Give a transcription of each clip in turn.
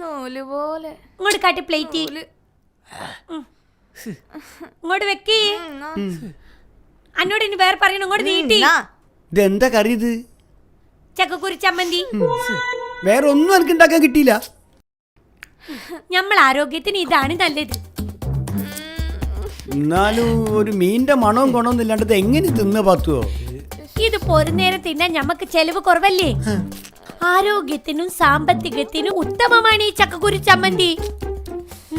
നൂൽ പോലെ ഇങ്ങോട്ട് കാട്ടി പ്ലേറ്റ്. ഇങ്ങോട്ട് വെക്കി. അന്നോട് ഇനി വേറെ പറയണം. ഇങ്ങോട്ട് നീട്ടി. ഇതെന്താ കറി ഇത്? ചക്കക്കുരി ചമ്മന്തി. വേറെ ഒന്നും എനിക്ക് ഉണ്ടാക്കാൻ കിട്ടിയില്ല. നമ്മൾ ആരോഗ്യത്തിന് ഇതാണ് നല്ലത്. എന്നാലും ഒരു മീനിന്റെ മണവും ഗുണവും ഇല്ലാണ്ട് ഇത് എങ്ങനെ തിന്ന് പത്തുവോ? ഇത് പൊരുന്നേരം തിന്നാൻ ഞമ്മക്ക് ചെലവ് കുറവല്ലേ? ആരോഗ്യത്തിനും സാമ്പത്തികത്തിനും ഉത്തമമാണ് ഈ ചക്കക്കുരു ചമ്മന്തി.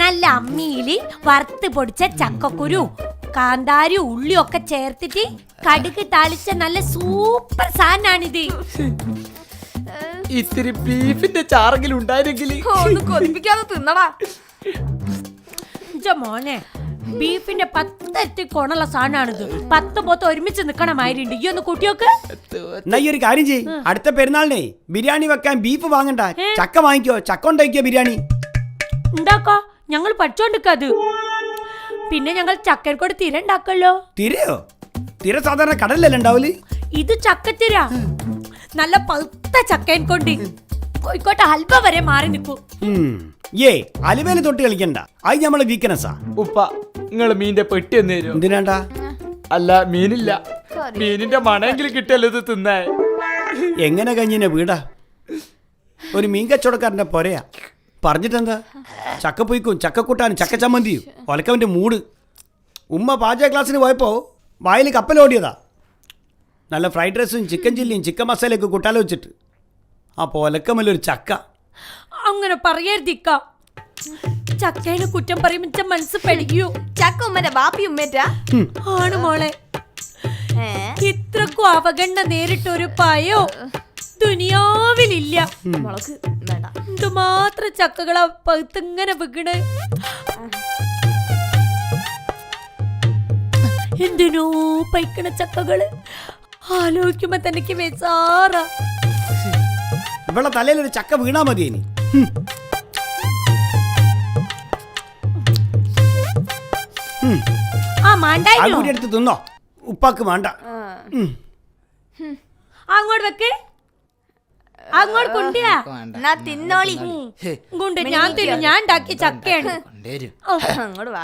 നല്ല അമ്മിയിൽ വറുത്ത് പൊടിച്ച ചക്കക്കുരു കാന്താരി ഉള്ളി ഒക്കെ ചേർത്തിട്ട് കടുക് താളിച്ച നല്ല സൂപ്പർ സാധനാണിത്. ഇത്തിരി ബീഫിന്റെ ചാറെങ്കിലും ഉണ്ടായിരുന്നെങ്കിൽ ഒന്ന് കൊതിപ്പിക്കാതെ തിന്നടാ. മോനെ ബീഫിന്റെ പത്തറ്റ് കൊണുള്ള സാധനമാണിത് പത്ത് പോത്ത് ഒരുമിച്ച് നിക്കണമായിട്ടുണ്ട് ഈ ഒന്ന് കുട്ടിയൊക്കെ. എന്നാ ഈ ഒരു കാര്യം ചെയ് അടുത്ത പെരുന്നാളിനെ ബിരിയാണി വെക്കാൻ ബീഫ് വാങ്ങണ്ട. ചക്ക വാങ്ങിക്കോ. ചക്ക ഉണ്ടാക്കിയോ ബിരിയാണി. ഉണ്ടാക്കോ? ഞങ്ങൾ പഠിച്ചോണ്ടിക്കത് പിന്നെ ഞങ്ങൾ ചക്കരക്കോട് തിര ഉണ്ടാക്കല്ലോ തിരയോ? തിര സാധാരണ കടലല്ലേ ഉണ്ടാവൽ? ഇത് ചക്കത്തിര. നല്ല പഴുത്ത ചക്കയൻ കൊണ്ട് കോഴിക്കോട്ടെ ഹൽവ വരെ മാറി നിൽക്കൂ. ഏ അലുവേൽ തൊട്ട് കളിക്കണ്ട. അത് നമ്മളെ വീക്ക്നെസ്സാ ഉപ്പ. നിങ്ങൾ മീന്റെ പെട്ടി ഒന്ന് തരും എന്തിനാണ്ടാ? അല്ല മീനില്ല. മീനിന്റെ മണയെങ്കിലും കിട്ടിയല്ലോ ഇത് തിന്നേ. എങ്ങനെ കഴിഞ്ഞിനെ വീടാ? ഒരു മീൻ കച്ചവടക്കാരന്റെ പൊരയാ. പറഞ്ഞിട്ടെന്താ? ചക്കപ്പൊയ്ക്കും ചക്കക്കൂട്ടാനും ചക്ക ചമ്മന്തിയും ഒലക്കവന്റെ മൂട്. ഉമ്മ പാചക ക്ലാസ്സിന് പോയപ്പോ വായിൽ കപ്പലോടിയതാ നല്ല ഫ്രൈഡ് റൈസും ചിക്കൻ ചില്ലിയും ചിക്കൻ മസാലയൊക്കെ കൂട്ടാലോ വെച്ചിട്ട്. ആ ഒലക്കമല്ലൊരു ചക്ക. അങ്ങനെ പറയരുതിക്ക ചക്കേനെ കുറ്റം പറയുമ്പോ ഇജ്ജ മനസ്സ് പെടിക്കൂ ചക്ക ഉമ്മന്റെ ബാപ്പി ഉമ്മേറ്റാ ആണ് മോളെ. ഇത്രക്കും അവഗണന നേരിട്ടൊരു പയോ? ദുനിയാവിലില്ല. മുളക് വേണ്ട. എന്തുമാത്രം ചക്കകളാ പഴുത്തിങ്ങനെ വീണ് എന്തിനോ പൈക്കണ ചക്കകൾ. ആലോചിക്കുമ്പോ തനിക്ക് വെച്ചാറ ഇവളെ തലയിൽ ഒരു ചക്ക വീണാ മതി ഇനി ആ മാണ്ടായിരുന്നു കൂടി എടുത്ത് തിന്നോ. ഉപ്പാക്ക് വേണ്ട. ഉം. അങ്ങോട്ട് വെക്ക്. അങ്ങോട്ട് കൊണ്ടിയാ എന്നാ തിന്നോളി. ഇങ്ങോട്ട് ഞാൻ തരും. ഞാൻ ഉണ്ടാക്കിയ ചക്കയാണ്. ഓ, അങ്ങോട്ട് വാ.